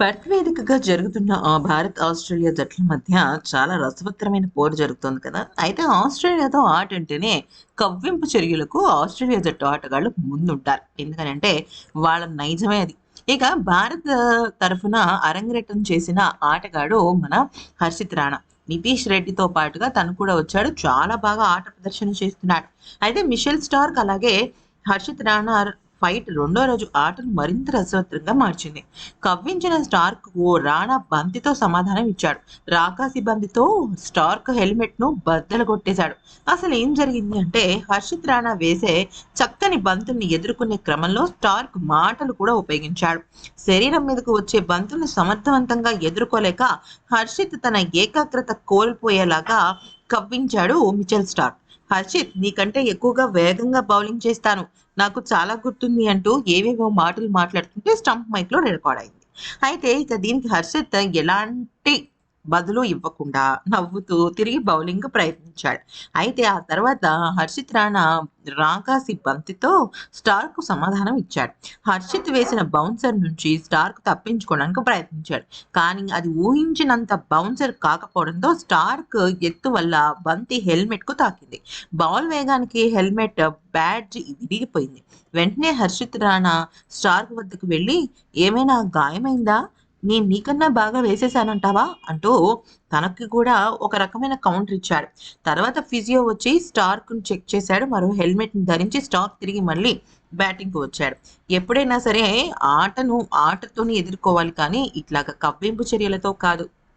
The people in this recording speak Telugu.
పర్త్ వేదికగా జరుగుతున్న ఆ భారత్ ఆస్ట్రేలియా జట్ల మధ్య చాలా రసవత్తరమైన పోరు జరుగుతోంది కదా. అయితే ఆస్ట్రేలియాతో ఆట అంటేనే కవ్వింపు చర్యలకు ఆస్ట్రేలియా జట్టు ఆటగాళ్ళు ముందుంటారు. ఎందుకనంటే వాళ్ళ నైజమే అది. ఇక భారత్ తరఫున అరంగరేటం చేసిన ఆటగాడు మన హర్షిత్ రాణా. నితీష్ రెడ్డితో పాటుగా తను కూడా వచ్చాడు. చాలా బాగా ఆట ప్రదర్శన చేస్తున్నాడు. అయితే మిషెల్ స్టార్క్ అలాగే హర్షిత్ రాణా ఫైట్ రెండో రోజు ఆటను మరింత రసవత్తరంగా మార్చింది. కవ్వించిన స్టార్క్ ఓ రాణా బంతితో సమాధానం ఇచ్చాడు. రాకాసి బంతితో స్టార్క్ హెల్మెట్ను బద్దలు కొట్టేశాడు. అసలు ఏం జరిగింది అంటే హర్షిత్ రాణా వేసే చక్కని బంతుల్ని ఎదుర్కొనే క్రమంలో స్టార్క్ మాటలు కూడా ఉపయోగించాడు. శరీరం మీదకు వచ్చే బంతుల్ని సమర్థవంతంగా ఎదుర్కోలేక హర్షిత్ తన ఏకాగ్రత కోల్పోయేలాగా కవ్వించాడు మిచెల్ స్టార్క్. హర్షిత్ నీకంటే ఎక్కువగా వేగంగా బౌలింగ్ చేస్తాను. నాకు చాలా గుర్తుంది అంటూ ఏవేవో మాటలు మాట్లాడుతుంటే స్టంప్ మైక్లో రికార్డ్ అయింది. అయితే ఇక దీనికి హర్షిత్ ఎలాంటి బదులు ఇవ్వకుండా నవ్వుతూ తిరిగి బౌలింగ్ ప్రయత్నించాడు. అయితే ఆ తర్వాత హర్షిత్ రాణా రాకాసి బంతితో స్టార్కు సమాధానం ఇచ్చాడు. హర్షిత్ వేసిన బౌన్సర్ నుంచి స్టార్క్ తప్పించుకోవడానికి ప్రయత్నించాడు. కానీ అది ఊహించినంత బౌన్సర్ కాకపోవడంతో స్టార్క్ ఎత్తు వల్ల బంతి హెల్మెట్కు తాకింది. బౌల్ వేగానికి హెల్మెట్ బ్యాడ్జ్ విరిగిపోయింది. వెంటనే హర్షిత్ రాణా స్టార్క్ వద్దకు వెళ్ళి ఏమైనా గాయమైందా? నేను నీకన్నా బాగా వేసేసానంటావా? అంటూ తనకి కూడా ఒక రకమైన కౌంటర్ ఇచ్చాడు. తర్వాత ఫిజియో వచ్చి స్టార్క్ చెక్ చేశాడు. మరో హెల్మెట్ని ధరించి స్టార్క్ తిరిగి మళ్ళీ బ్యాటింగ్కు వచ్చాడు. ఎప్పుడైనా సరే ఆటను ఆటతోనే ఎదుర్కోవాలి కానీ ఇట్లాగా కవ్వింపు చర్యలతో కాదు.